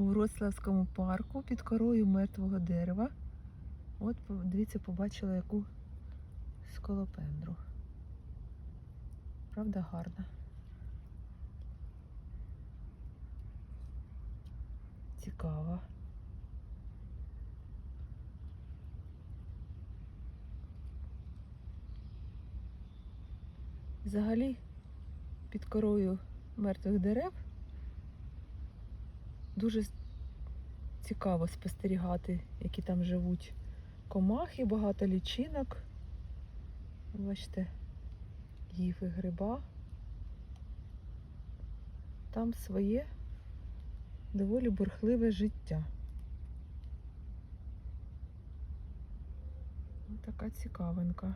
у Вроцлавському парку під корою мертвого дерева. От, дивіться, побачила яку сколопендру. Правда, гарна. Цікава. Взагалі, під корою мертвих дерев дуже цікаво спостерігати, які там живуть комахи, багато лічинок. Бачите, гіфи гриба. Там своє доволі бурхливе життя. Ось така цікавинка.